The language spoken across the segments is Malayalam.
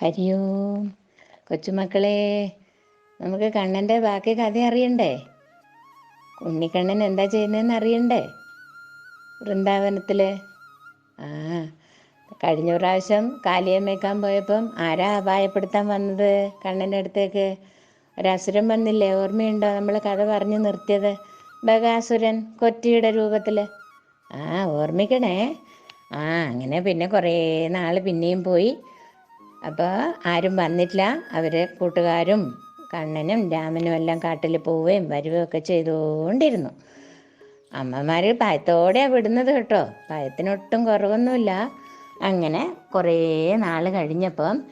ഹരി ഓം. കൊച്ചുമക്കളെ നമുക്ക് കണ്ണന്റെ ബാക്കി കഥ അറിയണ്ടേ? ഉണ്ണിക്കണ്ണൻ എന്താ ചെയ്യുന്നതെന്ന് അറിയണ്ടേ? വൃന്ദാവനത്തിൽ ആ കഴിഞ്ഞ പ്രാവശ്യം കാലിയമ്മേക്കാൻ പോയപ്പം ആരാ അപായപ്പെടുത്താൻ വന്നത്? കണ്ണന്റെ അടുത്തേക്ക് ഒരസുരൻ വന്നില്ലേ? ഓർമ്മയുണ്ടോ നമ്മൾ കഥ പറഞ്ഞു നിർത്തിയത്? ബകാസുരൻ കൊറ്റിയുടെ രൂപത്തിൽ ആ ഓർമ്മിക്കണേ. ആ അങ്ങനെ പിന്നെ കുറേ നാൾ പിന്നെയും പോയി അപ്പോൾ ആരും വന്നിട്ടില്ല. അവർ കൂട്ടുകാരും കണ്ണനും രാമനും എല്ലാം കാട്ടിൽ പോവുകയും വരികയും ഒക്കെ ചെയ്തുകൊണ്ടിരുന്നു. അമ്മമാർ ഭയത്തോടെയാണ് വിടുന്നത് കേട്ടോ. ഭയത്തിനൊട്ടും കുറവൊന്നുമില്ല. അങ്ങനെ കുറേ നാൾ കഴിഞ്ഞപ്പം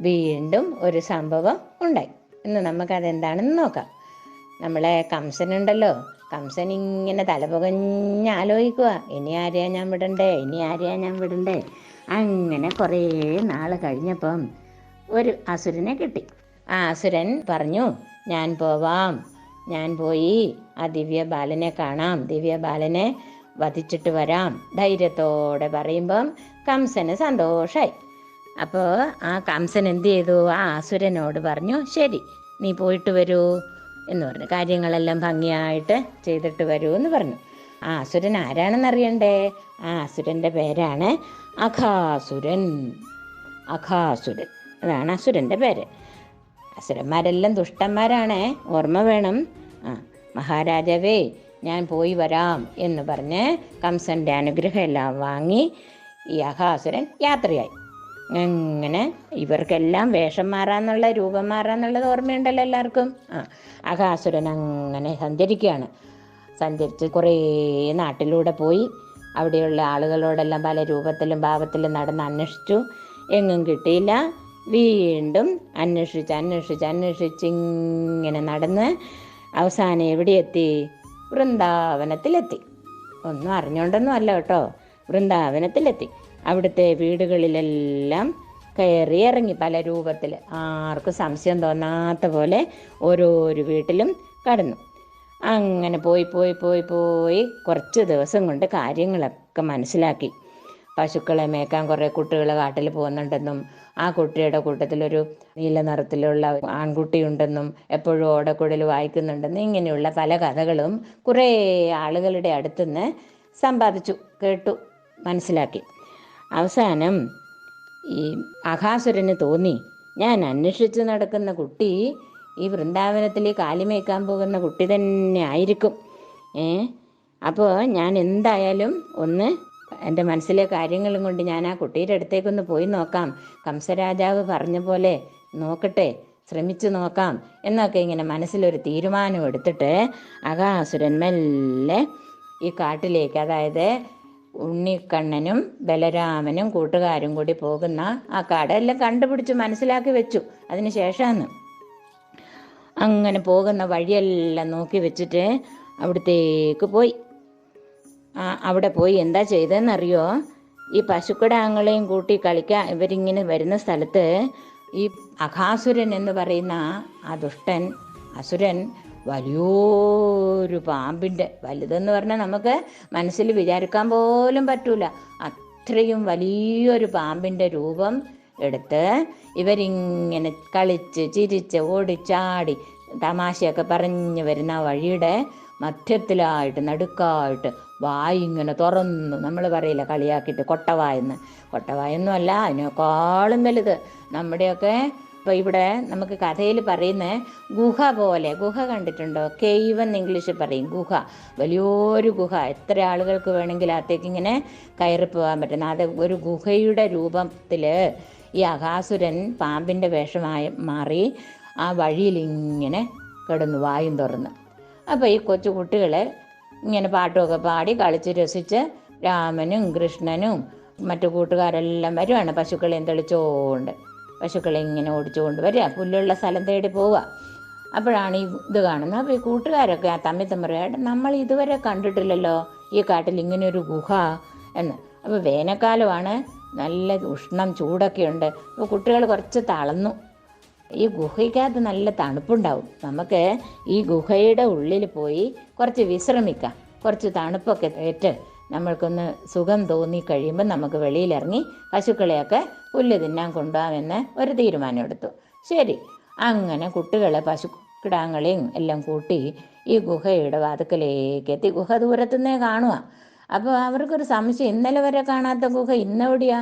വീണ്ടും ഒരു സംഭവം ഉണ്ടായി. ഇന്ന് നമുക്കതെന്താണെന്ന് നോക്കാം. നമ്മളെ കംസനുണ്ടല്ലോ. കംസൻ ഇങ്ങനെ തലപുകഞ്ഞ് ആലോചിക്കുക ഇനി ആരെയാ ഞാൻ വിടണ്ടേ? ഇനി ആരെയാ ഞാൻ വിടണ്ടേ? അങ്ങനെ കുറേ നാൾ കഴിഞ്ഞപ്പം ഒരു അസുരനെ കിട്ടി. ആ അസുരൻ പറഞ്ഞു ഞാൻ പോവാം. ഞാൻ പോയി ആ ദിവ്യ ബാലനെ കാണാം. ദിവ്യ ബാലനെ വധിച്ചിട്ട് വരാം. ധൈര്യത്തോടെ പറയുമ്പം കംസന് സന്തോഷമായി അപ്പോൾ ആ കംസൻ എന്ത് ചെയ്തു? ആ അസുരനോട് പറഞ്ഞു ശരി നീ പോയിട്ട് വരൂ എന്ന് പറഞ്ഞു. കാര്യങ്ങളെല്ലാം ഭംഗിയായിട്ട് ചെയ്തിട്ട് വരൂ എന്ന് പറഞ്ഞു. ആ അസുരൻ ആരാണെന്നറിയണ്ടേ? ആ അസുരന്റെ പേരാണ് അഘാസുരൻ അഖാസുരൻ. അതാണ് അസുരന്റെ പേര്. അസുരന്മാരെല്ലാം ദുഷ്ടന്മാരാണ്. ഓർമ്മ വേണം. ആ മഹാരാജാവേ ഞാൻ പോയി വരാം എന്ന് പറഞ്ഞ് കംസന്റെ അനുഗ്രഹം എല്ലാം വാങ്ങി ഈ അഹാസുരൻ യാത്രയായി. അങ്ങനെ ഇവർക്കെല്ലാം വേഷം മാറാന്നുള്ള രൂപം മാറാന്നുള്ളത് ഓർമ്മയുണ്ടല്ലോ എല്ലാവർക്കും? ആ അഹാസുരൻ അങ്ങനെ സഞ്ചരിക്കുകയാണ്. സഞ്ചരിച്ച് കുറേ നാട്ടിലൂടെ പോയി. അവിടെയുള്ള ആളുകളോടെല്ലാം പല രൂപത്തിലും ഭാവത്തിലും നടന്ന് അന്വേഷിച്ചു. എങ്ങും കിട്ടിയില്ല. വീണ്ടും അന്വേഷിച്ച് അന്വേഷിച്ച് അന്വേഷിച്ച് ഇങ്ങനെ നടന്ന് അവസാനം എവിടെ എത്തി വൃന്ദാവനത്തിലെത്തി. ഒന്നും അറിഞ്ഞുകൊണ്ടൊന്നും അല്ല കേട്ടോ. വൃന്ദാവനത്തിലെത്തി. അവിടുത്തെ വീടുകളിലെല്ലാം കയറി ഇറങ്ങി പല രൂപത്തിൽ ആർക്കും സംശയം തോന്നാത്ത പോലെ ഓരോരോ വീട്ടിലും കടന്നു. അങ്ങനെ പോയി പോയി പോയി പോയി കുറച്ച് ദിവസം കൊണ്ട് കാര്യങ്ങളൊക്കെ മനസ്സിലാക്കി. പശുക്കളെ മേക്കാൻ കുറേ കുട്ടികൾ കാട്ടിൽ പോകുന്നുണ്ടെന്നും ആ കുട്ടിയുടെ കൂട്ടത്തിലൊരു നീല നിറത്തിലുള്ള ആൺകുട്ടിയുണ്ടെന്നും എപ്പോഴും ഓടക്കുഴൽ വായിക്കുന്നുണ്ടെന്നും ഇങ്ങനെയുള്ള പല കഥകളും കുറേ ആളുകളുടെ അടുത്തുനിന്ന് സമ്പാദിച്ചു കേട്ടു മനസ്സിലാക്കി. അവസാനം ഈ അഹാസുരന് തോന്നി ഞാൻ അന്വേഷിച്ച് നടക്കുന്ന കുട്ടി ഈ വൃന്ദാവനത്തിൽ കാലിമേക്കാൻ പോകുന്ന കുട്ടി തന്നെ ആയിരിക്കും. ഏ? അപ്പോൾ ഞാൻ എന്തായാലും ഒന്ന് എന്റെ മനസ്സിലെ കാര്യങ്ങളും കൊണ്ട് ഞാൻ ആ കുട്ടിയുടെ അടുത്തേക്കൊന്ന് പോയി നോക്കാം. കംസരാജാവ് പറഞ്ഞ പോലെ നോക്കട്ടെ ശ്രമിച്ചു നോക്കാം എന്നൊക്കെ ഇങ്ങനെ മനസ്സിലൊരു തീരുമാനം എടുത്തിട്ട് അകാസുരൻ മെല്ലെ ഈ കാട്ടിലേക്ക് അതായത് ഉണ്ണിക്കണ്ണനും ബലരാമനും കൂട്ടുകാരും കൂടി പോകുന്ന ആ കാടെല്ലാം കണ്ടുപിടിച്ച് മനസ്സിലാക്കി വെച്ചു. അതിന് ശേഷമാണ് അങ്ങനെ പോകുന്ന വഴിയെല്ലാം നോക്കി വെച്ചിട്ട് അവിടത്തേക്ക് പോയി. അവിടെ പോയി. എന്താ ചെയ്തതെന്നറിയോ ഈ പശുക്കിടാങ്ങളെയും കൂട്ടി കളിക്കാൻ ഇവരിങ്ങനെ വരുന്ന സ്ഥലത്ത് ഈ അഘാസുരൻ എന്ന് പറയുന്ന ആ ദുഷ്ടൻ അസുരൻ വലിയൊരു പാമ്പിന്റെ വലുതെന്ന് പറഞ്ഞാൽ നമുക്ക് മനസ്സിൽ വിചാരിക്കാൻ പോലും പറ്റൂല. അത്രയും വലിയൊരു പാമ്പിന്റെ രൂപം എടുത്ത് ഇവരിങ്ങനെ കളിച്ച് ചിരിച്ച് ഓടിച്ചാടി തമാശയൊക്കെ പറഞ്ഞു വരുന്ന വഴിയുടെ മധ്യത്തിലായിട്ട് നടുക്കായിട്ട് വായി ഇങ്ങനെ തുറന്നു. നമ്മൾ പറയില്ല കളിയാക്കിയിട്ട് കൊട്ടവായെന്ന്. കൊട്ടവായൊന്നും അല്ല അതിനേക്കാളും വലുത്. നമ്മുടെയൊക്കെ ഇപ്പോൾ ഇവിടെ നമുക്ക് കഥയിൽ പറയുന്ന ഗുഹ പോലെ ഗുഹ കണ്ടിട്ടുണ്ടോ? കേവ് എന്ന് ഇംഗ്ലീഷിൽ പറയും ഗുഹ. വലിയൊരു ഗുഹ. എത്ര ആളുകൾക്ക് വേണമെങ്കിൽ അകത്തേക്ക് ഇങ്ങനെ കയറി പോകാൻ പറ്റുന്ന അത് ഒരു ഗുഹയുടെ രൂപത്തിൽ ഈ അകാസുരൻ പാമ്പിന്റെ വേഷമായി മാറി ആ വഴിയിൽ ഇങ്ങനെ കിടന്നു വായും തുറന്ന്. അപ്പോൾ ഈ കൊച്ചു കുട്ടികളെ ഇങ്ങനെ പാട്ടുമൊക്കെ പാടി കളിച്ച് രസിച്ച് രാമനും കൃഷ്ണനും മറ്റു കൂട്ടുകാരെല്ലാം വരുവാണ്. പശുക്കളെയും തെളിച്ചോണ്ട് പശുക്കളെ ഇങ്ങനെ ഓടിച്ചുകൊണ്ട് വരിക പുല്ലുള്ള സ്ഥലം തേടി പോവുക. അപ്പോഴാണ് ഈ ഇത് കാണുന്നത്. അപ്പോൾ ഈ കൂട്ടുകാരൊക്കെ ആ തമ്മിൽ പറയാം നമ്മൾ ഇതുവരെ കണ്ടിട്ടില്ലല്ലോ ഈ കാട്ടിൽ ഇങ്ങനെ ഒരു ഗുഹ എന്ന്. അപ്പോൾ വേനൽക്കാലമാണ് നല്ല ഉഷ്ണം ചൂടൊക്കെ ഉണ്ട് അപ്പോൾ കുട്ടികൾ കുറച്ച് തളർന്നു ഈ ഗുഹയ്ക്കകത്ത് നല്ല തണുപ്പുണ്ടാവും. നമുക്ക് ഈ ഗുഹയുടെ ഉള്ളിൽ പോയി കുറച്ച് വിശ്രമിക്കാം. കുറച്ച് തണുപ്പൊക്കെ ഏറ്റ് നമ്മൾക്കൊന്ന് സുഖം തോന്നി കഴിയുമ്പോൾ നമുക്ക് വെളിയിലിറങ്ങി പശുക്കളെയൊക്കെ പുല്ല് തിന്നാൻ കൊണ്ടുപോകാമെന്ന് ഒരു തീരുമാനമെടുത്തു. ശരി. അങ്ങനെ കുട്ടികളെ പശു കിടാങ്ങളെയും എല്ലാം കൂട്ടി ഈ ഗുഹയുടെ വാതുക്കലേക്ക് എത്തി. ഗുഹ ദൂരത്തുനിന്നേ കാണുക അപ്പോൾ അവർക്കൊരു സംശയം ഇന്നലെ വരെ കാണാത്ത ഗുഹ ഇന്നെവിടെയാ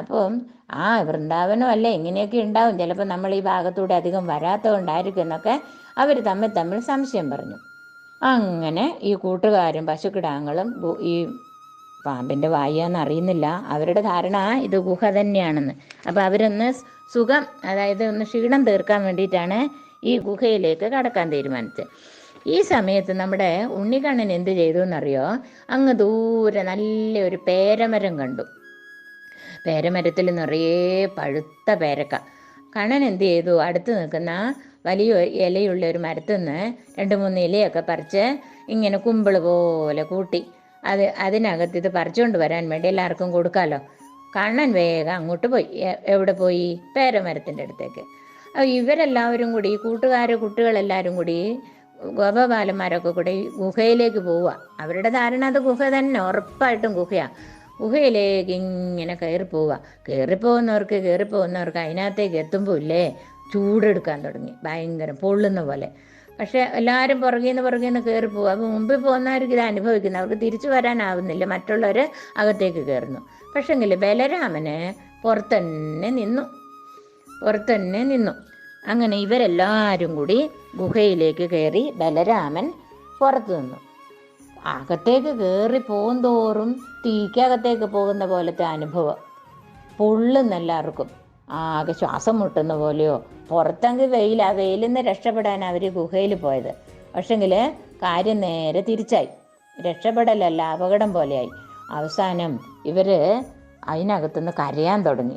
അപ്പം ആ വൃന്ദാവനം അല്ല ഇങ്ങനെയൊക്കെ ഉണ്ടാവും. ചിലപ്പോൾ നമ്മൾ ഈ ഭാഗത്തൂടെ അധികം വരാത്തതുകൊണ്ടായിരിക്കും എന്നൊക്കെ അവർ തമ്മിൽ തമ്മിൽ സംശയം പറഞ്ഞു. അങ്ങനെ ഈ കൂട്ടുകാരും പശുക്കിടാങ്ങളും ഈ പാമ്പിന്റെ വായാന്ന് അറിയുന്നില്ല. അവരുടെ ധാരണ ഇത് ഗുഹ തന്നെയാണെന്ന്. അപ്പോൾ അവരൊന്ന് സുഖം അതായത് ഒന്ന് ക്ഷീണം തീർക്കാൻ വേണ്ടിയിട്ടാണ് ഈ ഗുഹയിലേക്ക് കടക്കാൻ തീരുമാനിച്ചത്. ഈ സമയത്ത് നമ്മുടെ ഉണ്ണിക്കണ്ണൻ എന്ത് ചെയ്തു എന്നറിയോ? അങ്ങ് ദൂരെ നല്ല ഒരു പേരമരം കണ്ടു. പേരമരത്തിൽ നിറയെ പഴുത്ത പേരക്ക. കണ്ണൻ എന്ത് ചെയ്തു? അടുത്ത് നിൽക്കുന്ന വലിയ ഇലയുള്ള ഒരു മരത്തു നിന്ന് രണ്ട് മൂന്ന് ഇലയൊക്കെ പറിച്ച് ഇങ്ങനെ കുമ്പിൾ പോലെ കൂട്ടി. അത് അതിനകത്ത് ഇത് പറിച്ചുകൊണ്ട് വരാൻ വേണ്ടി എല്ലാവർക്കും കൊടുക്കാമല്ലോ കണ്ണൻ വേഗം അങ്ങോട്ട് പോയി. എവിടെ പോയി? പേരമരത്തിന്റെ അടുത്തേക്ക്. ഇവരെല്ലാവരും കൂടി കൂട്ടുകാർ കുട്ടികളെല്ലാവരും കൂടി ഗോപബാലന്മാരൊക്കെ ഈ ഗുഹയിലേക്ക് പോവുക. അവരുടെ ധാരണ അത് ഗുഹ തന്നെ ഉറപ്പായിട്ടും ഗുഹയാണ് ഗുഹയിലേക്ക് ഇങ്ങനെ കയറി പോവുക. കയറിപ്പോകുന്നവർക്ക് കയറിപ്പോകുന്നവർക്ക് അതിനകത്തേക്ക് എത്തുമ്പോൾ ഇല്ലേ? ചൂടെടുക്കാൻ തുടങ്ങി. ഭയങ്കര പൊള്ളുന്ന പോലെ. പക്ഷേ എല്ലാവരും പുറകിൽ നിന്ന് പുറകിൽ നിന്ന് കയറി പോകും അപ്പോൾ മുമ്പിൽ പോകുന്നവർക്ക് ഇത് അനുഭവിക്കുന്നു. അവർക്ക് തിരിച്ചു വരാനാവുന്നില്ല. മറ്റുള്ളവർ അകത്തേക്ക് കയറുന്നു. പക്ഷെങ്കിൽ ബലരാമന് പുറത്തന്നെ നിന്നു. പുറത്തന്നെ നിന്നു. അങ്ങനെ ഇവരെല്ലാവരും കൂടി ഗുഹയിലേക്ക് കയറി ബലരാമൻ പുറത്തു നിന്നു. അകത്തേക്ക് കയറി പോകുന്തോറും തീക്കകത്തേക്ക് പോകുന്ന പോലത്തെ അനുഭവം. പൊള്ളുന്ന എല്ലാവർക്കും. ആകെ ശ്വാസം മുട്ടുന്ന പോലെയോ പുറത്തെങ്കിൽ വെയിൽ ആ വെയിലിൽ നിന്ന് രക്ഷപ്പെടാൻ അവർ ഗുഹയിൽ പോയത്. പക്ഷെങ്കിൽ കാര്യം നേരെ തിരിച്ചായി. രക്ഷപ്പെടലല്ല അപകടം പോലെയായി. അവസാനം ഇവർ അതിനകത്തുനിന്ന് കരയാൻ തുടങ്ങി.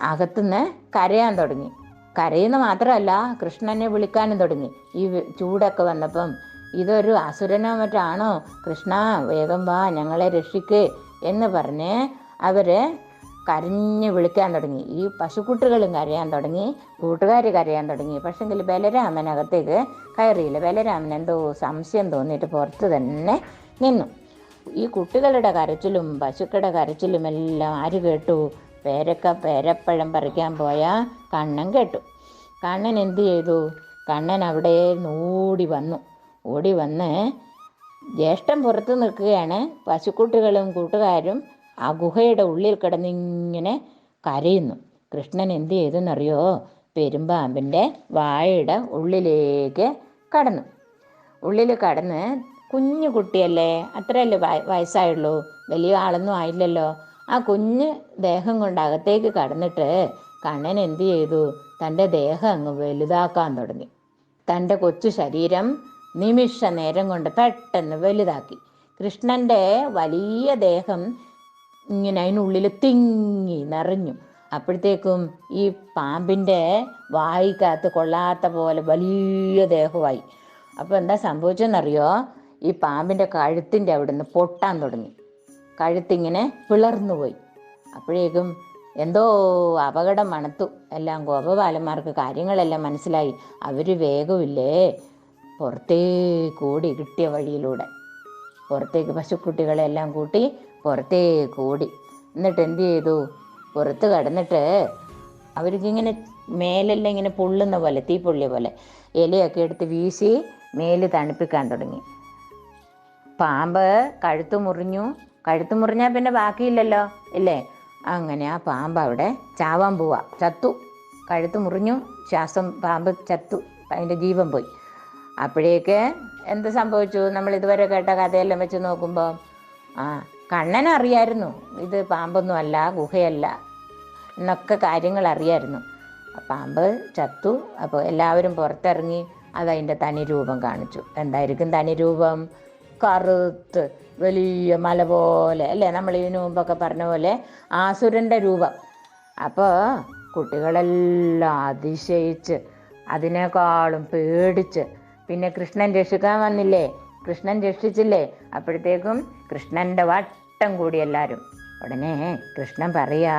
അകത്തുനിന്ന് കരയാൻ തുടങ്ങി. കരയുന്ന മാത്രമല്ല കൃഷ്ണനെ വിളിക്കാനും തുടങ്ങി. ഈ ചൂടൊക്കെ വന്നപ്പം ഇതൊരു അസുരനോ മറ്റാണോ? കൃഷ്ണ വേഗം വാ ഞങ്ങളെ രക്ഷിക്ക് എന്ന് പറഞ്ഞ് അവരെ കരഞ്ഞ് വിളിക്കാൻ തുടങ്ങി. ഈ പശുക്കുട്ടികളും കരയാൻ തുടങ്ങി കൂട്ടുകാർ കരയാൻ തുടങ്ങി. പക്ഷെങ്കിൽ ബലരാമനകത്തേക്ക് കയറിയില്ല. ബലരാമൻ എന്തോ സംശയം തോന്നിയിട്ട് പുറത്ത് തന്നെ നിന്നു. ഈ കുട്ടികളുടെ കരച്ചിലും പശുക്കളുടെ കരച്ചിലും എല്ലാം ആര് കേട്ടു? പേരക്ക പേരപ്പഴം പറിക്കാൻ പോയ കണ്ണൻ കേട്ടു. കണ്ണൻ എന്ത് ചെയ്തു? കണ്ണൻ അവിടെ ഓടി വന്നു. ഓടി വന്ന് ജ്യേഷ്ഠൻ പുറത്ത് നിൽക്കുകയാണ്. പശുക്കുട്ടികളും കൂട്ടുകാരും ആ ഗുഹയുടെ ഉള്ളിൽ കിടന്നിങ്ങനെ കരയുന്നു. കൃഷ്ണൻ എന്ത് ചെയ്തെന്നറിയോ? പെരുമ്പാമ്പിന്റെ വായയുടെ ഉള്ളിലേക്ക് കടന്നു. ഉള്ളിൽ കടന്ന് കുഞ്ഞു കുട്ടിയല്ലേ അത്രയല്ലേ വയ- വയസ്സായുള്ളൂ. വലിയ ആളൊന്നും ആയില്ലല്ലോ. ആ കുഞ്ഞ് ദേഹം കൊണ്ട് അകത്തേക്ക് കടന്നിട്ട് കണ്ണൻ എന്തു ചെയ്തു? തന്റെ ദേഹം അങ്ങ് വലുതാക്കാൻ തുടങ്ങി. തന്റെ കൊച്ചു ശരീരം നിമിഷ നേരം കൊണ്ട് പെട്ടെന്ന് വലുതാക്കി. കൃഷ്ണന്റെ വലിയ ദേഹം ഇങ്ങനെ അതിനുള്ളിൽ തിങ്ങി നിറഞ്ഞു. അപ്പോഴത്തേക്കും ഈ പാമ്പിന്റെ വായിക്കകത്ത് കൊള്ളാത്ത പോലെ വലിയ ദേഹമായി അപ്പോൾ എന്താ സംഭവിച്ചതെന്നറിയോ? ഈ പാമ്പിന്റെ കഴുത്തിന്റെ അവിടുന്ന് പൊട്ടാൻ തുടങ്ങി. കഴുത്തിങ്ങനെ പിളർന്നു പോയി. അപ്പോഴേക്കും എന്തോ അപകടം മണത്തു. എല്ലാം ഗോപബാലന്മാർക്ക് കാര്യങ്ങളെല്ലാം മനസ്സിലായി. അവർ വേഗമില്ലേ? പുറത്തേക്ക് കൂടി കിട്ടിയ വഴിയിലൂടെ. പുറത്തേക്ക് പശുക്കുട്ടികളെല്ലാം കൂട്ടി പുറത്തേക്ക് കൂടി എന്നിട്ട് എന്ത് ചെയ്തു? പുറത്ത് കടന്നിട്ട് അവർക്കിങ്ങനെ മേലെല്ലാം ഇങ്ങനെ പൊള്ളുന്ന പോലെ തീ പൊള്ളിയ പോലെ ഇലയൊക്കെ എടുത്ത് വീശി മേൽ തണുപ്പിക്കാൻ തുടങ്ങി. പാമ്പ് കഴുത്ത് മുറിഞ്ഞു. കഴുത്ത് മുറിഞ്ഞാൽ പിന്നെ ബാക്കിയില്ലല്ലോ ഇല്ലേ? അങ്ങനെ ആ പാമ്പ് അവിടെ ചാവാൻ പോവാ. ചത്തു. കഴുത്ത് മുറിഞ്ഞു. ശ്വാസം പാമ്പ് ചത്തു. അതിന്റെ ജീവൻ പോയി. അപ്പോഴേക്ക് എന്ത് സംഭവിച്ചു? നമ്മൾ ഇതുവരെ കേട്ട കഥയെല്ലാം വെച്ച് നോക്കുമ്പോൾ ആ കണ്ണൻ അറിയായിരുന്നു. ഇത് പാമ്പൊന്നും അല്ല ഗുഹയല്ല എന്നൊക്കെ കാര്യങ്ങൾ അറിയായിരുന്നു. പാമ്പ് ചത്തു. അപ്പോൾ എല്ലാവരും പുറത്തിറങ്ങി അതതിന്റെ തനി രൂപം കാണിച്ചു. എന്തായിരിക്കും തനി രൂപം കറുത്ത്. വലിയ മല പോലെ അല്ലേ? നമ്മൾ ഇതിനു മുമ്പൊക്കെ പറഞ്ഞ പോലെ ആസുരന്റെ രൂപം. അപ്പോൾ കുട്ടികളെല്ലാം അതിശയിച്ച് അതിനേക്കാളും പേടിച്ച് പിന്നെ കൃഷ്ണൻ രക്ഷിക്കാൻ വന്നില്ലേ? കൃഷ്ണൻ രക്ഷിച്ചില്ലേ? അപ്പോഴത്തേക്കും കൃഷ്ണന്റെ വട്ടം കൂടി എല്ലാവരും ഉടനെ കൃഷ്ണൻ പറയാ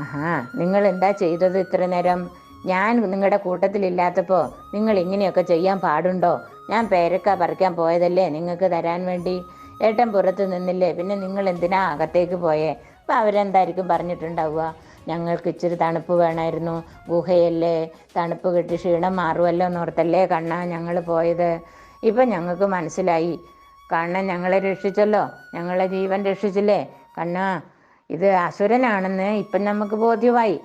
ആഹാ നിങ്ങൾ എന്താ ചെയ്തത് ഇത്ര നേരം? ഞാൻ നിങ്ങളുടെ കൂട്ടത്തിലില്ലാത്തപ്പോൾ നിങ്ങൾ ഇങ്ങനെയൊക്കെ ചെയ്യാൻ പാടുണ്ടോ? ഞാൻ പേരക്ക പറിക്കാൻ പോയതല്ലേ നിങ്ങൾക്ക് തരാൻ വേണ്ടി? ഏട്ടൻ പുറത്ത് നിന്നില്ലേ? പിന്നെ നിങ്ങൾ എന്തിനാ അകത്തേക്ക് പോയേ? അപ്പം അവരെന്തായിരിക്കും പറഞ്ഞിട്ടുണ്ടാവുക? ഞങ്ങൾക്ക് ഇച്ചിരി തണുപ്പ് വേണമായിരുന്നു. ഗുഹയല്ലേ? തണുപ്പ് കിട്ടി ക്ഷീണം മാറുമല്ലോ എന്നോർത്തല്ലേ കണ്ണ ഞങ്ങൾ പോയത്? ഇപ്പം ഞങ്ങൾക്ക് മനസ്സിലായി. കണ്ണൻ ഞങ്ങളെ രക്ഷിച്ചല്ലോ. ഞങ്ങളെ ജീവൻ രക്ഷിച്ചില്ലേ? കണ്ണ ഇത് അസുരനാണെന്ന് ഇപ്പം നമുക്ക് ബോധ്യമായി.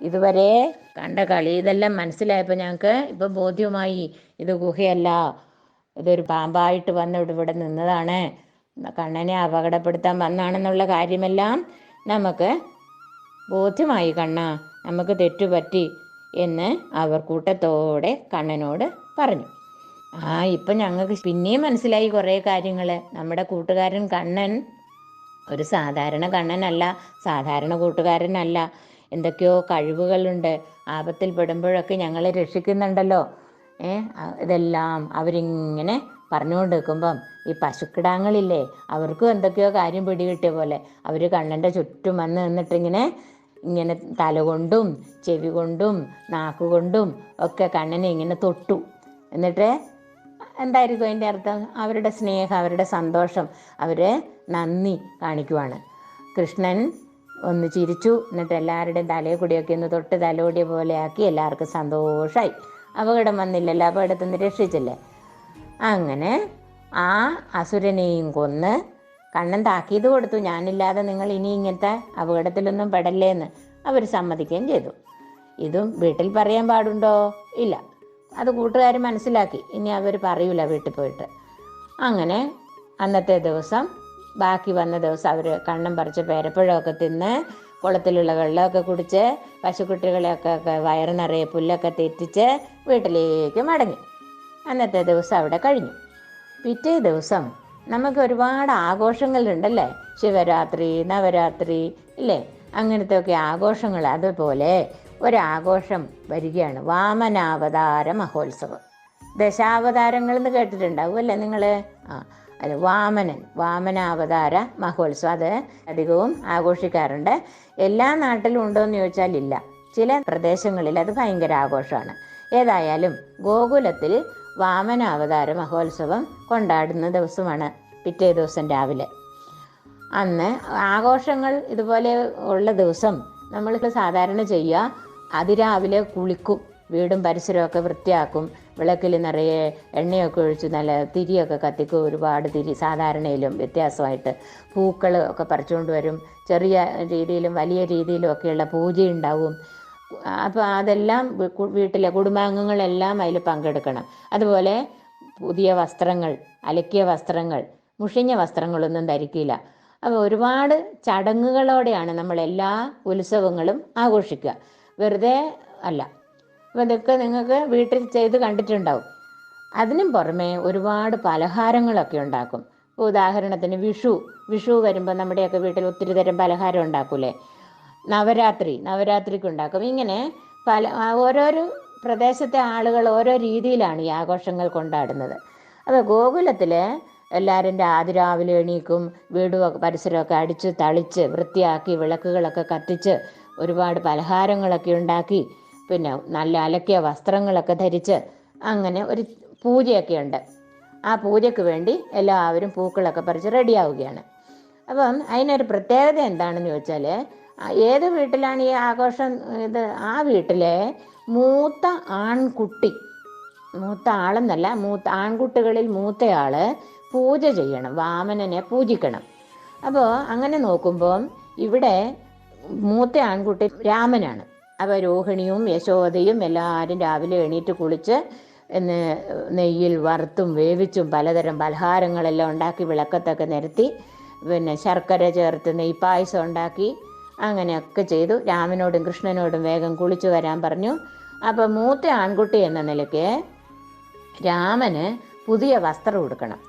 ഇതുവരെ കണ്ട കളി ഇതെല്ലാം മനസ്സിലായപ്പോൾ ഞങ്ങൾക്ക് ഇപ്പോൾ ബോധ്യമായി. ഇത് ഗുഹയല്ല. ഇതൊരു പാമ്പായിട്ട് വന്ന് ഇവിടെ നിന്നതാണ്. കണ്ണനെ അപകടപ്പെടുത്താൻ വന്നാണെന്നുള്ള കാര്യമെല്ലാം നമുക്ക് ബോധ്യമായി കണ്ണ. നമുക്ക് തെറ്റുപറ്റി എന്ന് അവർ കൂട്ടത്തോടെ കണ്ണനോട് പറഞ്ഞു. ആ ഇപ്പം ഞങ്ങൾക്ക് പിന്നെയും മനസ്സിലായി കുറേ കാര്യങ്ങൾ നമ്മുടെ കൂട്ടുകാരൻ കണ്ണൻ ഒരു സാധാരണ കണ്ണനല്ല സാധാരണ കൂട്ടുകാരനല്ല. എന്തൊക്കെയോ കഴിവുകളുണ്ട്. ആപത്തിൽ പെടുമ്പോഴൊക്കെ ഞങ്ങളെ രക്ഷിക്കുന്നുണ്ടല്ലോ. ഇതെല്ലാം അവരിങ്ങനെ പറഞ്ഞുകൊണ്ട് നിൽക്കുമ്പം ഈ പശുക്കിടാങ്ങളില്ലേ അവർക്കും എന്തൊക്കെയോ കാര്യം പിടികിട്ടിയ പോലെ. അവർ കണ്ണന്റെ ചുറ്റും വന്ന് നിന്നിട്ടിങ്ങനെ ഇങ്ങനെ തലകൊണ്ടും ചെവി കൊണ്ടും നാക്കുകൊണ്ടും ഒക്കെ കണ്ണനെ ഇങ്ങനെ തൊട്ടു. എന്നിട്ട് എന്തായിരിക്കും അതിന്റെ അർത്ഥം? അവരുടെ സ്നേഹം അവരുടെ സന്തോഷം അവരെ നന്ദി കാണിക്കുവാണ്. കൃഷ്ണൻ ഒന്ന് ചിരിച്ചു എന്നിട്ട് എല്ലാവരുടെയും തലയെ കൂടിയൊക്കെ ഒന്ന് തൊട്ട് തലോടിയ പോലെയാക്കി എല്ലാവർക്കും സന്തോഷമായി അപകടം വന്നില്ലല്ലോ അപകടത്തിൽ നിന്ന് രക്ഷിച്ചില്ലേ? അങ്ങനെ ആ അസുരനെയും കൊന്ന് കണ്ണൻ താക്കീത് കൊടുത്തു. ഞാനില്ലാതെ നിങ്ങൾ ഇനി ഇങ്ങനത്തെ അപകടത്തിലൊന്നും പെടല്ലേ എന്ന് അവർ സമ്മതിക്കുകയും ചെയ്തു. ഇതും വീട്ടിൽ പറയാൻ പാടുണ്ടോ? ഇല്ല. അത് കൂട്ടുകാർ മനസ്സിലാക്കി. ഇനി അവർ പറയൂല വീട്ടിൽ പോയിട്ട്. അങ്ങനെ അന്നത്തെ ദിവസം ബാക്കി വന്ന ദിവസം അവർ കണ്ണം പറിച്ച് പേരപ്പഴമൊക്കെ തിന്ന് കുളത്തിലുള്ള വെള്ളമൊക്കെ കുടിച്ച് പശുക്കുട്ടികളെയൊക്കെ വയറ് നിറയെ പുല്ലൊക്കെ തെറ്റിച്ച് വീട്ടിലേക്ക് മടങ്ങി. അന്നത്തെ ദിവസം അവിടെ കഴിഞ്ഞു. പിറ്റേ ദിവസം നമുക്ക് ഒരുപാട് ആഘോഷങ്ങളുണ്ടല്ലേ? ശിവരാത്രി നവരാത്രി ഇല്ലേ? അങ്ങനത്തെ ഒക്കെ ആഘോഷങ്ങൾ. അതുപോലെ ഒരാഘോഷം വരികയാണ്. വാമനാവതാര മഹോത്സവം. ദശാവതാരങ്ങൾ എന്ന് കേട്ടിട്ടുണ്ടാവും അല്ലേ നിങ്ങൾ ആ അത് വാമനൻ വാമനാവതാര മഹോത്സവം. അത് അധികവും ആഘോഷിക്കാറുണ്ട്. എല്ലാ നാട്ടിലും ഉണ്ടോ എന്ന് ചോദിച്ചാൽ ഇല്ല. ചില പ്രദേശങ്ങളിൽ അത് ഭയങ്കര ആഘോഷമാണ്. ഏതായാലും ഗോകുലത്തിൽ വാമനാവതാര മഹോത്സവം കൊണ്ടാടുന്ന ദിവസമാണ് പിറ്റേ ദിവസം രാവിലെ. അന്ന് ആഘോഷങ്ങൾ ഇതുപോലെ ഉള്ള ദിവസം നമ്മൾ സാധാരണ ചെയ്യുക. അതിരാവിലെ കുളിക്കും വീടും പരിസരമൊക്കെ വൃത്തിയാക്കും. വിളക്കിൽ നിറയെ എണ്ണയൊക്കെ ഒഴിച്ച് നല്ല തിരിയൊക്കെ കത്തിക്കും. ഒരുപാട് തിരി സാധാരണയിലും വ്യത്യാസമായിട്ട് പൂക്കൾ ഒക്കെ പറിച്ചുകൊണ്ട് വരും. ചെറിയ രീതിയിലും വലിയ രീതിയിലും ഒക്കെയുള്ള പൂജയുണ്ടാവും അപ്പോൾ അതെല്ലാം വീട്ടിലെ കുടുംബാംഗങ്ങളെല്ലാം അതിൽ പങ്കെടുക്കണം. അതുപോലെ പുതിയ വസ്ത്രങ്ങൾ അലക്കിയ വസ്ത്രങ്ങൾ മുഷിഞ്ഞ വസ്ത്രങ്ങളൊന്നും ധരിക്കില്ല. അപ്പോൾ ഒരുപാട് ചടങ്ങുകളോടെയാണ് നമ്മൾ എല്ലാ ഉത്സവങ്ങളും ആഘോഷിക്കുക. വെറുതെ അല്ല. ഇതൊക്കെ നിങ്ങൾക്ക് വീട്ടിൽ ചെയ്ത് കണ്ടിട്ടുണ്ടാവും. അതിനും പുറമേ ഒരുപാട് പലഹാരങ്ങളൊക്കെ ഉണ്ടാക്കും. ഇപ്പോൾ ഉദാഹരണത്തിന് വിഷു വിഷു വരുമ്പോൾ നമ്മുടെയൊക്കെ വീട്ടിൽ ഒത്തിരി തരം പലഹാരം ഉണ്ടാക്കൂലേ നവരാത്രി നവരാത്രിക്ക് ഉണ്ടാക്കും. ഇങ്ങനെ പല ഓരോരോ പ്രദേശത്തെ ആളുകൾ ഓരോ രീതിയിലാണ് ഈ ആഘോഷങ്ങൾ കൊണ്ടാടുന്നത്. അപ്പോൾ ഗോകുലത്തിൽ എല്ലാവരും രാതിരാവിലെ എണീക്കും വീടും പരിസരമൊക്കെ അടിച്ച് തളിച്ച് വൃത്തിയാക്കി വിളക്കുകളൊക്കെ കത്തിച്ച് ഒരുപാട് പലഹാരങ്ങളൊക്കെ ഉണ്ടാക്കി പിന്നെ നല്ല അലക്കിയ വസ്ത്രങ്ങളൊക്കെ ധരിച്ച് അങ്ങനെ ഒരു പൂജയൊക്കെ ഉണ്ട്. ആ പൂജയ്ക്ക് വേണ്ടി എല്ലാവരും പൂക്കളൊക്കെ പറിച്ച് റെഡിയാവുകയാണ്. അപ്പം അതിനൊരു പ്രത്യേകത എന്താണെന്ന് ചോദിച്ചാൽ ഏത് വീട്ടിലാണ് ഈ ആഘോഷം ഇത്? ആ വീട്ടിലെ മൂത്ത ആൺകുട്ടി മൂത്ത ആളെന്നല്ല മൂത്ത ആൺകുട്ടികളിൽ മൂത്തയാൾ പൂജ ചെയ്യണം വാമനനെ പൂജിക്കണം. അപ്പോൾ അങ്ങനെ നോക്കുമ്പോൾ ഇവിടെ മൂത്ത ആൺകുട്ടി രാമനാണ്. അപ്പോൾ രോഹിണിയും യശോദയും എല്ലാവരും രാവിലെ എണീറ്റ് കുളിച്ച് എന്ന് നെയ്യിൽ വറുത്തും വേവിച്ചും പലതരം പലഹാരങ്ങളെല്ലാം ഉണ്ടാക്കി വിളക്കത്തൊക്കെ നിരത്തി പിന്നെ ശർക്കര ചേർത്ത് നെയ്പായസം ഉണ്ടാക്കി അങ്ങനെയൊക്കെ ചെയ്തു. രാമനോടും കൃഷ്ണനോടും വേഗം കുളിച്ചു വരാൻ പറഞ്ഞു. അപ്പോൾ മൂത്ത ആൺകുട്ടി എന്ന നിലയ്ക്ക് രാമന് പുതിയ വസ്ത്രം ഉടുക്കണം.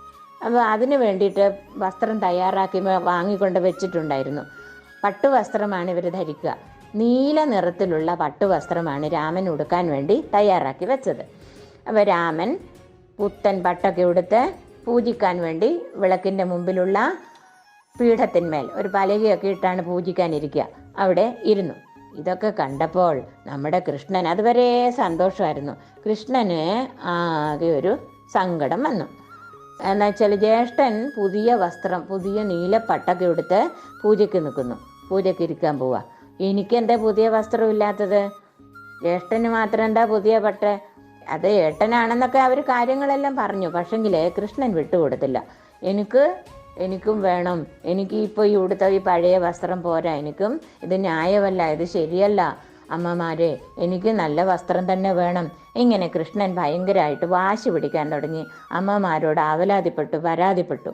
അപ്പോൾ അതിന് വേണ്ടിയിട്ട് വസ്ത്രം തയ്യാറാക്കി വാങ്ങിക്കൊണ്ട് വെച്ചിട്ടുണ്ടായിരുന്നു. പട്ടുവസ്ത്രമാണ് ഇവർ ധരിക്കുക. നീല നിറത്തിലുള്ള പട്ടുവസ്ത്രമാണ് രാമൻ ഉടുക്കാൻ വേണ്ടി തയ്യാറാക്കി വെച്ചത്. അപ്പോൾ രാമൻ പുത്തൻ പട്ടൊക്കെ ഉടുത്ത് പൂജിക്കാൻ വേണ്ടി വിളക്കിന്റെ മുമ്പിലുള്ള പീഠത്തിന്മേൽ ഒരു പലകയൊക്കെ ഇട്ടാണ് പൂജിക്കാനിരിക്കുക. അവിടെ ഇരുന്നു. ഇതൊക്കെ കണ്ടപ്പോൾ നമ്മുടെ കൃഷ്ണൻ അതുവരെ സന്തോഷമായിരുന്നു. കൃഷ്ണന് ആകെ ഒരു സങ്കടം വന്നു. എന്ന് വെച്ചാൽ ജ്യേഷ്ഠൻ പുതിയ വസ്ത്രം പുതിയ നീലപ്പട്ടൊക്കെ എടുത്ത് പൂജയ്ക്ക് നിൽക്കുന്നു. പൂജയ്ക്ക് ഇരിക്കാൻ പോവാ. എനിക്ക് എന്താ പുതിയ വസ്ത്രം ഇല്ലാത്തത് ജ്യേഷ്ഠന് മാത്രം എന്താ പുതിയ പട്ട്? അത് ഏട്ടനാണെന്നൊക്കെ അവർ കാര്യങ്ങളെല്ലാം പറഞ്ഞു. പക്ഷെങ്കിൽ കൃഷ്ണൻ വിട്ടുകൊടുത്തില്ല. എനിക്ക് എനിക്കും വേണം. എനിക്ക് ഇപ്പോൾ ഈ ഉടുത്ത ഈ പഴയ വസ്ത്രം പോരാ. എനിക്കും ഇത് ന്യായമല്ല ഇത് ശരിയല്ല. അമ്മമാരെ എനിക്ക് നല്ല വസ്ത്രം തന്നെ വേണം. ഇങ്ങനെ കൃഷ്ണൻ ഭയങ്കരമായിട്ട് വാശി പിടിക്കാൻ തുടങ്ങി. അമ്മമാരോട് അവലാതിപ്പെട്ടു പരാതിപ്പെട്ടു.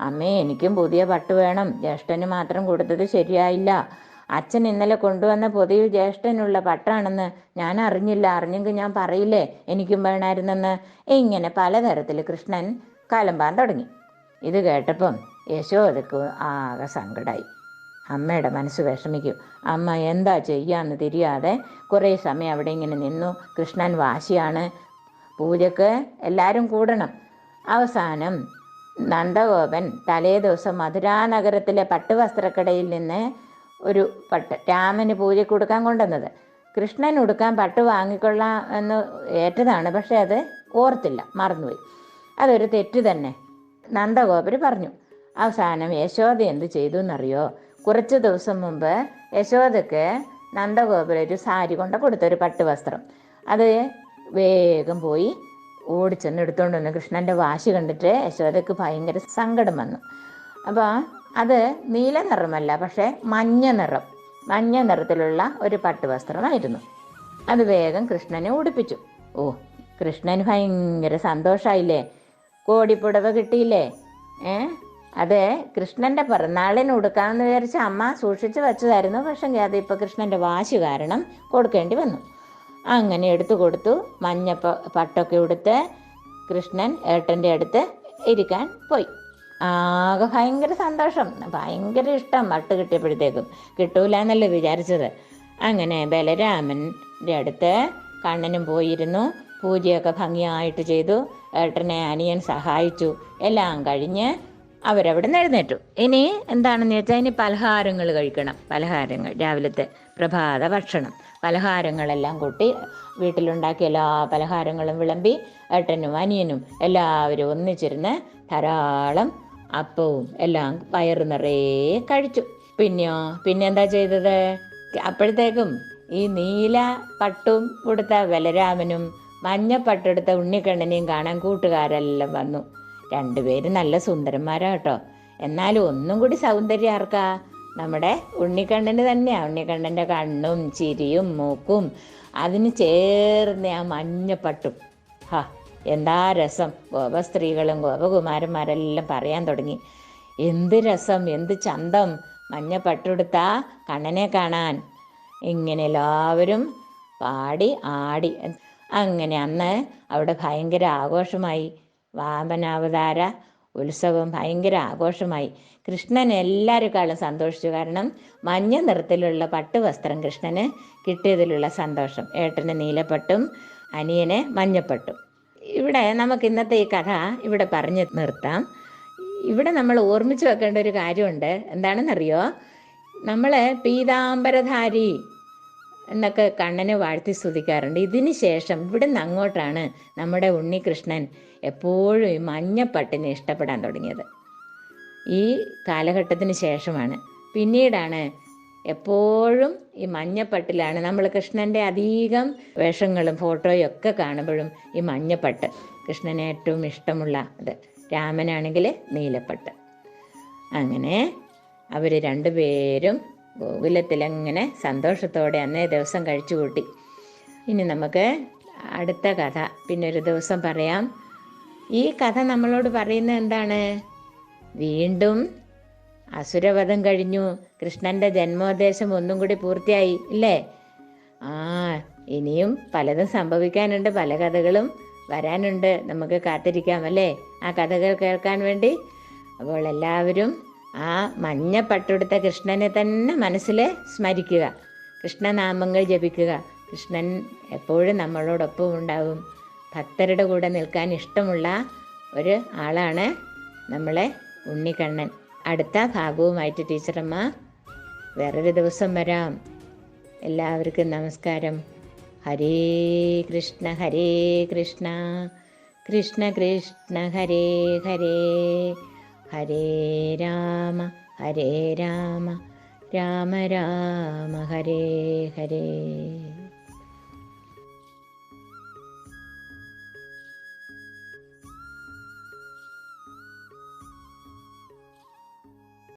അമ്മേ എനിക്കും പുതിയ പട്ട് വേണം. ജ്യേഷ്ഠന് മാത്രം കൊടുത്തത് ശരിയായില്ല. അച്ഛൻ ഇന്നലെ കൊണ്ടുവന്ന പൊതിയിൽ ജ്യേഷ്ഠനുള്ള പട്ടാണെന്ന് ഞാൻ അറിഞ്ഞില്ല. അറിഞ്ഞെങ്കിൽ ഞാൻ പറയില്ലേ? എനിക്കും വേണമായിരുന്നെന്ന് ഇങ്ങനെ പലതരത്തിൽ കൃഷ്ണൻ കലമ്പാൻ തുടങ്ങി. ഇത് കേട്ടപ്പം യശോദക്ക് ആകെ സങ്കടമായി അമ്മയുടെ മനസ്സ് വിഷമിക്കും. അമ്മ എന്താ ചെയ്യാന്ന് തിരിയാതെ കുറേ സമയം അവിടെ ഇങ്ങനെ നിന്നു. കൃഷ്ണൻ വാശിയാണ്. പൂജക്ക് എല്ലാവരും കൂടണം. അവസാനം നന്ദഗോപൻ തലേ ദിവസം മധുരാനഗരത്തിലെ പട്ടുവസ്ത്രക്കടയിൽ നിന്ന് ഒരു പട്ട് രാമന് പൂജയ്ക്ക് കൊടുക്കാൻ കൊണ്ടുവന്നത്. കൃഷ്ണൻ ഉടുക്കാൻ പട്ട് വാങ്ങിക്കൊള്ളാം എന്ന് ഏറ്റതാണ് പക്ഷെ അത് ഓർത്തില്ല മറന്നുപോയി. അതൊരു തെറ്റ് തന്നെ നന്ദഗോപര് പറഞ്ഞു. അവസാനം യശോദ എന്ത് ചെയ്തു എന്നറിയോ? കുറച്ച് ദിവസം മുമ്പ് യശോദക്ക് നന്ദഗോപുര ഒരു സാരി കൊണ്ട് പട്ട് വസ്ത്രം. അത് വേഗം പോയി ഓടിച്ചെന്ന് എടുത്തുകൊണ്ട് വന്നു കൃഷ്ണന്റെ വാശി കണ്ടിട്ട് യശോദക്ക് ഭയങ്കര സങ്കടം വന്നു. അപ്പോൾ അത് നീല നിറമല്ല പക്ഷേ മഞ്ഞ നിറം. മഞ്ഞ നിറത്തിലുള്ള ഒരു പട്ടുവസ്ത്രമായിരുന്നു. അത് വേഗം കൃഷ്ണനെ ഉടുപ്പിച്ചു. ഓ കൃഷ്ണന് ഭയങ്കര സന്തോഷമായില്ലേ കോടിപ്പുടവ കിട്ടിയില്ലേ? ഏ? അത് കൃഷ്ണന്റെ പിറന്നാളിന് ഉടുക്കാമെന്ന് വിചാരിച്ച അമ്മ സൂക്ഷിച്ചു വെച്ചതായിരുന്നു പക്ഷെ അത് ഇപ്പൊ കൃഷ്ണന്റെ വാശി കാരണം കൊടുക്കേണ്ടി വന്നു. അങ്ങനെ എടുത്തു കൊടുത്തു മഞ്ഞ പട്ടൊക്കെ ഉടുത്ത് കൃഷ്ണൻ ഏട്ടന്റെ അടുത്ത് ഇരിക്കാൻ പോയി. ആകെ ഭയങ്കര സന്തോഷം. ഭയങ്കര ഇഷ്ടം വട്ട് കിട്ടിയപ്പോഴത്തേക്കും. കിട്ടൂല എന്നല്ലേ വിചാരിച്ചത്. അങ്ങനെ ബലരാമന്റെ അടുത്ത് കണ്ണനും പോയിരുന്നു. പൂജയൊക്കെ ഭംഗിയായിട്ട് ചെയ്തു. ഏട്ടനെ അനിയൻ സഹായിച്ചു. എല്ലാം കഴിഞ്ഞ് അവരവിടെ എഴുന്നേറ്റു. ഇനി എന്താണെന്ന് വെച്ചാൽ ഇനി പലഹാരങ്ങൾ കഴിക്കണം. പലഹാരങ്ങൾ. രാവിലത്തെ പ്രഭാത ഭക്ഷണം. പലഹാരങ്ങളെല്ലാം കൂട്ടി വീട്ടിലുണ്ടാക്കിയ എല്ലാ പലഹാരങ്ങളും വിളമ്പി ഏട്ടനും അനിയനും എല്ലാവരും ഒന്നിച്ചിരുന്ന് ധാരാളം അപ്പവും എല്ലാം വയറു നിറയെ കഴിച്ചു. പിന്നെയോ? പിന്നെ എന്താ ചെയ്തത്? അപ്പോഴത്തേക്കും ഈ നീല പട്ടും കൊടുത്ത ബലരാമനും മഞ്ഞ പട്ടെടുത്ത ഉണ്ണിക്കണ്ണനെയും കാണാൻ കൂട്ടുകാരെല്ലാം വന്നു. രണ്ടുപേരും നല്ല സുന്ദരന്മാരാ കേട്ടോ എന്നാലും ഒന്നും കൂടി സൗന്ദര്യം ആർക്കാ? നമ്മുടെ ഉണ്ണിക്കണ്ണന് തന്നെയാ. ഉണ്ണിക്കണ്ണന്റെ കണ്ണും ചിരിയും മൂക്കും അതിന് ചേർന്ന ആ മഞ്ഞപ്പട്ടും ഹാ. എന്താ രസം? ഗോപസ്ത്രീകളും ഗോപകുമാരന്മാരെല്ലാം പറയാൻ തുടങ്ങി. എന്ത് രസം എന്ത് ചന്തം? മഞ്ഞ പട്ടുടുത്ത കണ്ണനെ കാണാൻ. ഇങ്ങനെ എല്ലാവരും പാടി ആടി. അങ്ങനെ അന്ന് അവിടെ ഭയങ്കര ആഘോഷമായി. വാമനാവതാര ഉത്സവം ഭയങ്കര ആഘോഷമായി. കൃഷ്ണൻ എല്ലാവരെക്കാളും സന്തോഷിച്ചു. കാരണം മഞ്ഞ നിറത്തിലുള്ള പട്ടുവസ്ത്രം കൃഷ്ണന് കിട്ടിയതിലുള്ള സന്തോഷം. ഏട്ടന് നീലപ്പട്ടും അനിയന് മഞ്ഞപ്പട്ടും. ഇവിടെ നമുക്ക് ഇന്നത്തെ ഈ കഥ ഇവിടെ പറഞ്ഞു നിർത്താം. ഇവിടെ നമ്മൾ ഓർമ്മിച്ച് വെക്കേണ്ട ഒരു കാര്യമുണ്ട്. എന്താണെന്നറിയോ? നമ്മൾ പീതാംബരധാരി എന്നൊക്കെ കണ്ണനെ വാഴ്ത്തി സ്തുതിക്കാറുണ്ട്. ഇതിന് ശേഷം ഇവിടുന്ന് അങ്ങോട്ടാണ് നമ്മുടെ ഉണ്ണികൃഷ്ണൻ എപ്പോഴും ഈ മഞ്ഞപ്പട്ടിനെ ഇഷ്ടപ്പെടാൻ തുടങ്ങിയത്. ഈ കാലഘട്ടത്തിന് ശേഷമാണ്. പിന്നീടാണ് എപ്പോഴും ഈ മഞ്ഞപ്പട്ടിലാണ്. നമ്മൾ കൃഷ്ണന്റെ അധികം വേഷങ്ങളും ഫോട്ടോയും ഒക്കെ കാണുമ്പോഴും ഈ മഞ്ഞപ്പട്ട് കൃഷ്ണന് ഏറ്റവും ഇഷ്ടമുള്ള അത്. രാമനാണെങ്കിൽ നീലപ്പട്ട്. അങ്ങനെ അവർ രണ്ടുപേരും ഗോകുലത്തിലങ്ങനെ സന്തോഷത്തോടെ അന്നേ ദിവസം കഴിച്ചു കൂട്ടി ഇനി നമുക്ക് അടുത്ത കഥ. പിന്നെ ഒരു ദിവസം പറയാം. ഈ കഥ നമ്മളോട് പറയുന്നത് എന്താണ്? വീണ്ടും അസുരവധം കഴിഞ്ഞു. കൃഷ്ണന്റെ ജന്മോദ്ദേശം ഒന്നും കൂടി പൂർത്തിയായി ഇല്ലേ? ആ ഇനിയും പലതും സംഭവിക്കാനുണ്ട്. പല കഥകളും വരാനുണ്ട്. നമുക്ക് കാത്തിരിക്കാം അല്ലേ? ആ കഥകൾ കേൾക്കാൻ വേണ്ടി അപ്പോൾ എല്ലാവരും ആ മഞ്ഞ പട്ടുടുത്ത കൃഷ്ണനെ തന്നെ മനസ്സിൽ സ്മരിക്കുക. കൃഷ്ണനാമങ്ങൾ ജപിക്കുക. കൃഷ്ണൻ എപ്പോഴും നമ്മളോടൊപ്പം ഉണ്ടാവും. ഭക്തരുടെ കൂടെ നിൽക്കാൻ ഇഷ്ടമുള്ള ഒരു ആളാണ് നമ്മളെ ഉണ്ണിക്കണ്ണൻ അടുത്ത ഭാഗവുമായിട്ട് ടീച്ചറമ്മ വേറൊരു ദിവസം വരാം. എല്ലാവർക്കും നമസ്കാരം. ഹരേ കൃഷ്ണ ഹരേ കൃഷ്ണ. കൃഷ്ണ കൃഷ്ണ ഹരേ ഹരേ. ഹരേ രാമ ഹരേ രാമ. രാമ രാമ ഹരേ ഹരേ.